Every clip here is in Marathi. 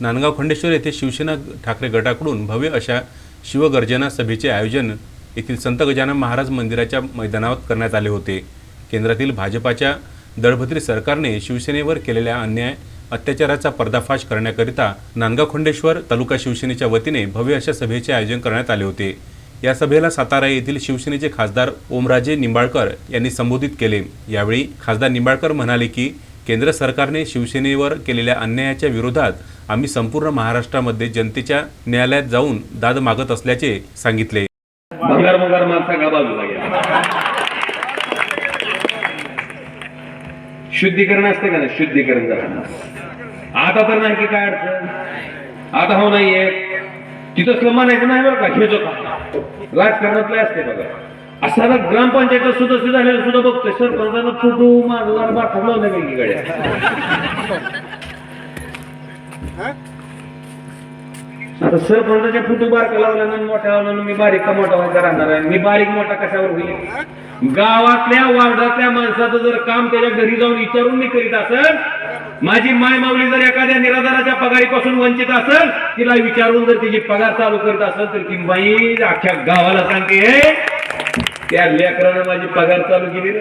नांदगाव खंडेश्वर येथे शिवसेना ठाकरे गटाकडून भव्य अशा शिवगर्जना सभेचे आयोजन येथील संत गजानन महाराज मंदिराच्या मैदानावर करण्यात आले होते. केंद्रातील भाजपाच्या दळभद्री सरकारने शिवसेनेवर केलेल्या अन्याय अत्याचाराचा पर्दाफाश करण्याकरिता नांदगाव खंडेश्वर तालुका शिवसेनेच्या वतीने भव्य अशा सभेचे आयोजन करण्यात आले होते. या सभेला सातारा येथील शिवसेनेचे खासदार ओमराजे निंबाळकर यांनी संबोधित केले. यावेळी खासदार निंबाळकर म्हणाले की केंद्र सरकारने शिवसेनेवर केलेल्या अन्यायाच्या विरोधात आम्ही संपूर्ण महाराष्ट्रामध्ये जनतेच्या न्यायालयात जाऊन दाद मागत असल्याचे सांगितले. भंगार भंगार माणसा का बाजूला गेला? शुद्धीकरण असते का नाही? शुद्धीकरण झालं. आता तर नाही की काय अडचण? आता हो नाहीये तिथं म्हणायचं नाही बरं का? हे जो का राजकारणातलं असते बघा. असा ग्रामपंचायत सदस्य झालेलं सुद्धा बघतोय. सरपंचानं फोटो माझा बाठा लावलं काही गड्या आता सरपंचाच्या फोटो बारका लावला ना मोठा लावला ना मी बारीक का मोठा व्हायचा राहणार आहे? मी बारीक मोठा कशावर होईल? गावातल्या वार्डातल्या माणसाचं जर काम त्याच्या घरी जाऊन विचारून मी करीत असेल माझी माय माऊली जर एखाद्या निराधाराच्या पगारीपासून वंचित असेल तिला विचारून जर तिची पगार चालू करीत असेल तर ती बाई अख्ख्या गावाला सांगते "हे, त्या लेकरानं माझी पगार चालू केली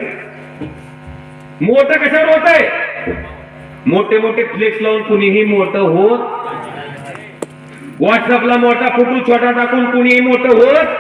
मोठं कशावर होत आहे मोठे मोठे फ्लेक्स लावून कुणीही मोठं होत व्हॉट्सअपला मोठा फोटो छोटा टाकून कुणीही मोठं होत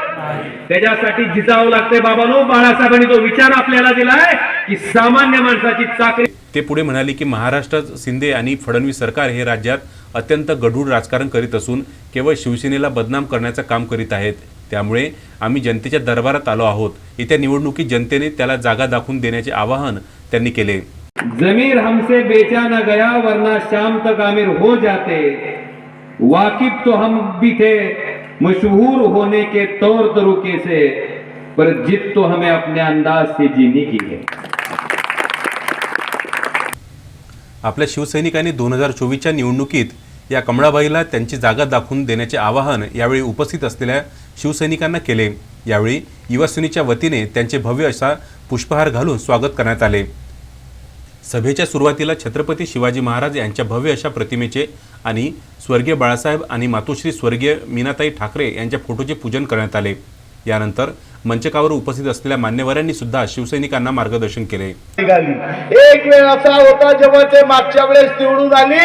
त्याच्यासाठी जिजावं लागतंय बाबानो. बाळासाहेबांनी जो विचार आपल्याला दिलाय की सामान्य माणसाची चाकरी ते पुढे म्हणाले की महाराष्ट्रात शिंदे आणि फडणवीस सरकार हे राज्यात अत्यंत गढूळ राजकारण करीत असून केवळ शिवसेनेला बदनाम करण्याचं काम करीत आहेत. त्यामुळे आम्ही जनतेच्या दरबारात आलो आहोत. येत्या निवडणुकीत जनतेने त्याला जागा दाखवून देण्याचे आवाहन त्यांनी केले. जमीर हमसे बेचा न गया वरना शाम तक आमिर हो जाते। वाकिफ तो हम भी थे मशहूर होने के तौर तरीके से पर जिद तो हमें अपने अंदाज से जीने की है। आपल्या शिवसैनिकांनी दोन हजार चोवीसच्या निवडणुकीत या कमळाबाईला त्यांची जागा दाखवून देण्याचे आवाहन यावेळी उपस्थित असलेल्या शिवसैनिकांना केले. यावेळी युवासेनेच्या वतीने त्यांचे भव्य असा पुष्पहार घालून स्वागत करण्यात आले. सभेच्या सुरुवातीला छत्रपती शिवाजी महाराज यांच्या भव्य अशा प्रतिमेचे आणि स्वर्गीय बाळासाहेब आणि मातोश्री स्वर्गीय मीनाताई ठाकरे यांच्या फोटोचे पूजन करण्यात आले. यानंतर मंचकावर उपस्थित असलेल्या मान्यवरांनी सुद्धा शिवसैनिकांना मार्गदर्शन केले. एक वेळ असा होता जेव्हा ते मागच्या वेळेस निवडून आली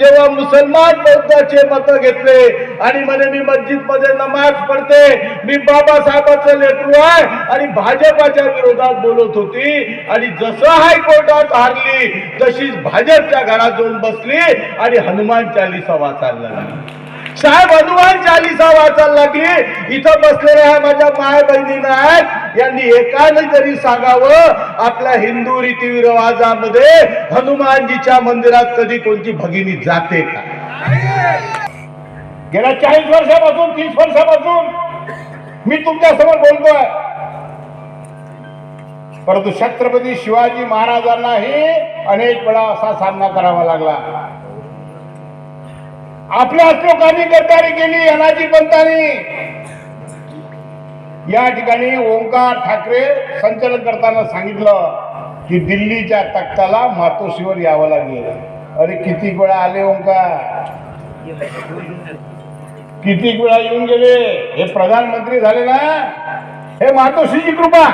तेव्हा मुसलमान बौद्धाचे मत घेतले आणि म्हणे मी मस्जिदमध्ये नमाज पडते मी बाबासाहेबांचं लेकरू आहे आणि भाजपाच्या विरोधात बोलत होती आणि जसं हायकोर्टात हारली तशीच भाजपच्या घरात जाऊन बसली आणि हनुमान चालीसा वाचायला लागली साहेब हनुमान चालीसा वाचायला लागली. इथं बसलेल्या माझ्या माय बहिणीनं आहेत यांनी एकाने तरी सांगावं आपल्या हिंदू रीतिरिवाजामध्ये हनुमानजीच्या मंदिरात कधी कोणती भगिनी जाते का? गेल्या चाळीस वर्षापासून तीस वर्षापासून मी तुमच्यासमोर बोलतोय. परंतु छत्रपती शिवाजी महाराजांनाही अनेक वेळा असा सामना करावा लागला. आपल्याच लोकांनी गद्दारी केली अनाजी पंतांनी या ठिकाणी ओंकार ठाकरे संचलन करताना सांगितलं की दिल्लीच्या तख्ताला मातोश्रीवर यावं लागेल. अरे किती वेळा आले ओंकार? किती वेळा येऊन गेले? हे प्रधानमंत्री झाले ना? हे मातोश्रीची कृपा.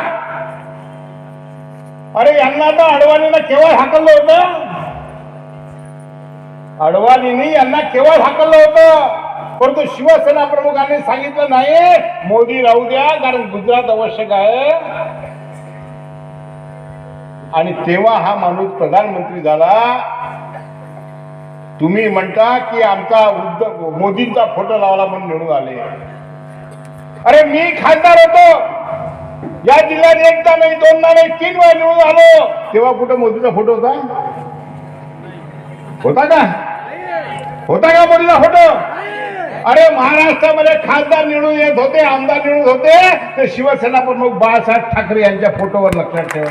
अरे यांना तर अडवाणीला केव्हा हाकललं होतं? अडवाणींनी यांना केवळ हाकललं होतं. परंतु शिवसेना प्रमुखांनी सांगितलं नाही मोदी राहू द्या कारण गुजरात आवश्यक आहे. आणि तेव्हा हा माणूस प्रधानमंत्री झाला. तुम्ही म्हणता की आमचा उद्धव मोदींचा फोटो लावला म्हणून निवडून आले. अरे मी खासदार होतो. या जिल्ह्यात एकदा नाही दोनदा नाही तीन वेळा निवडून आलो. तेव्हा कुठं मोदीचा फोटो होता? होता का? होता का बोलला होत. अरे महाराष्ट्रामध्ये खासदार निवडून येत होते आमदार निवडून होते तर शिवसेना प्रमुख बाळासाहेब ठाकरे यांच्या फोटोवर लक्षात ठेवा.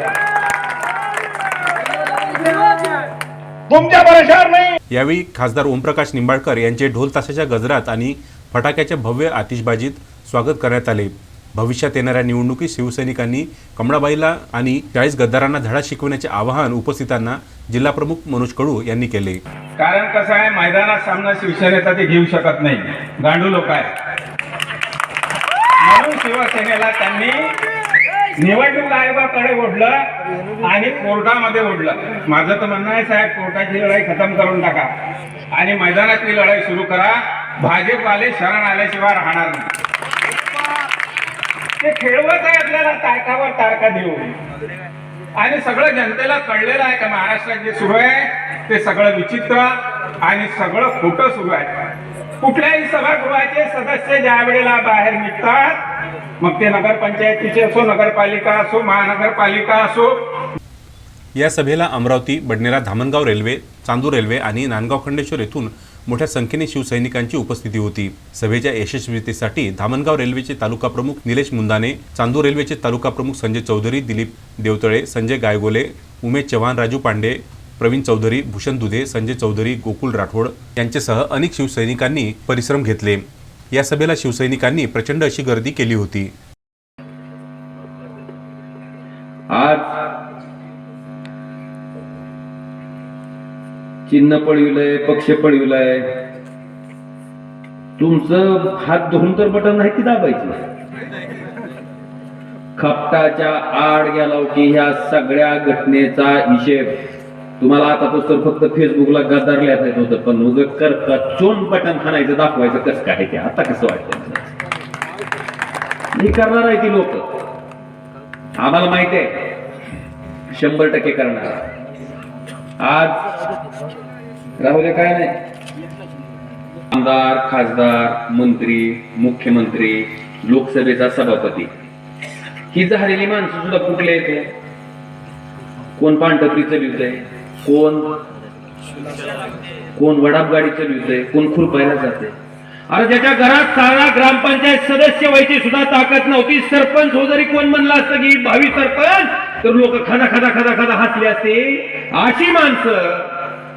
तुमच्या भरोशावर नाही. यावेळी खासदार ओमप्रकाश निंबाळकर यांचे ढोल ताशाच्या गजरात आणि फटाक्याच्या भव्य आतिषबाजीत स्वागत करण्यात आले. भविष्यात येणाऱ्या निवडणुकीत शिवसैनिकांनी कमळाबाईला आणि चाळीस गद्दारांना धडा शिकवण्याचे आवाहन उपस्थितांना जिल्हाप्रमुख मनोज कडू यांनी केले. कारण कसं आहे मैदानात सामना शिवसेनेचा ते घेऊ शकत नाही. गांडू लोक आहे म्हणून शिवसेनेला त्यांनी निवडणूक आयोगाकडे ओढलं आणि कोर्टामध्ये ओढलं. माझं तर म्हणणं आहे साहेब कोर्टाची लढाई खतम करून टाका. आणि मैदानातली लढाई सुरू करा. भाजपवाले शरण आल्याशिवाय राहणार नाही. ते खेळवत आहे आपल्याला तारकावर तारका देऊ आणि सगळं जनतेला कळलेलं आहे का महाराष्ट्रात जे सुरू आहे ते सगळं विचित्र आणि सगळं खोटं सुरू आहे. कुठल्याही सभागृहाचे सदस्य ज्या वेळेला बाहेर निघतात मग ते नगरपंचायतीचे असो नगरपालिका असो महानगरपालिका असो. या सभेला अमरावती बडनेरा धामणगाव रेल्वे चांदूर रेल्वे आणि नांदगाव खंडेश्वर येथून मोठ्या संख्येने शिवसैनिकांची उपस्थिती होती. सभेच्या यशस्वीतेसाठी धामणगाव रेल्वेचे तालुका प्रमुख निलेश मुंदाने चांदूर रेल्वेचे तालुका प्रमुख संजय चौधरी दिलीप देवतळे संजय गायगोले उमेश चव्हाण राजू पांडे प्रवीण चौधरी भूषण दुधे संजय चौधरी गोकुल राठोड यांच्यासह अनेक शिवसैनिकांनी परिश्रम घेतले. या सभेला शिवसैनिकांनी प्रचंड अशी गर्दी केली होती. आज चिन्ह पळविलंय पक्ष पळविलाय तुमचं हात धुवून तर बटन नाही की दाबायचं? खपटाच्या आड गेला हो की ह्या सगळ्या घटनेचा हिशेब. तुम्हाला आता तो फक्त फेसबुकला गद्दार लिहायचं होतं पण उग कर चोन बटन खाणायचं दाखवायचं कसं काय ते? आता कसं वाटतं हे करणार आहे ती लोक. आम्हाला माहिती आहे शंभर टक्के करणार. आज राहू दे काय नाही. आमदार खासदार मंत्री मुख्यमंत्री लोकसभेचा सभापती. ही झालेली माणसं सुद्धा कुठले येते कोण पांढरपरी चलवितय? कोण कोण वडाप गाडी चलवितय? कोण खुरपायला जाते अरे ज्याच्या घरात सारा ग्रामपंचायत सदस्य व्हायची सुद्धा ताकद नव्हती. सरपंच हो जरी कोण म्हणला असतं की भावी सरपंच तर लोक खदा खदा खदा खदा हसले असते. अशी माणसं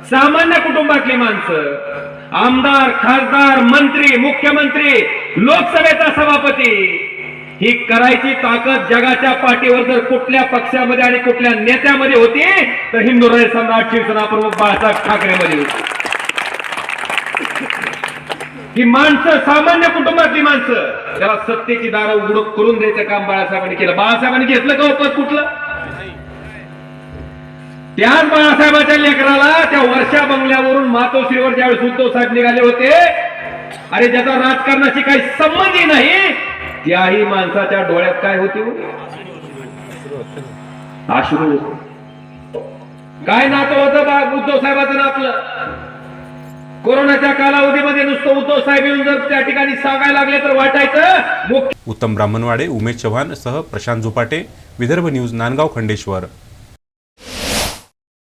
सामान्य कुटुंबातली माणसं आमदार खासदार मंत्री मुख्यमंत्री लोकसभेचा सभापती ही करायची ताकद जगाच्या पाठीवर जर कुठल्या पक्षामध्ये आणि कुठल्या नेत्यामध्ये होती तर हिंदू हृदय सम्राट शिवसेना प्रमुख बाळासाहेब ठाकरेमध्ये होती. ही माणसं सामान्य कुटुंबातली माणसं त्याला सत्तेची दारं उघड करून द्यायचं काम बाळासाहेबांनी केलं. बाळासाहेबांनी घेतलं का उपज कुठलं? त्याच बाळासाहेबाच्या लेकराला त्या वर्षा बंगल्यावरून मातोश्रीवर ज्यावेळेस उद्धव साहेब निघाले होते अरे ज्याचा राजकारणाशी काही संबंधही नाही त्याही माणसाच्या डोळ्यात काय होते हो? अश्रू. काय नातं होतं बा उद्धव साहेबाचं ना आपलं कोरोनाच्या कालावधीमध्ये नुसतं उद्धव साहेब येऊन जर त्या ठिकाणी सांगायला लागले तर वाटायचं मुख्य उत्तम ब्राह्मणवाडे उमेश चव्हाण सह प्रशांत झोपाटे विदर्भ न्यूज नांदगाव खंडेश्वर.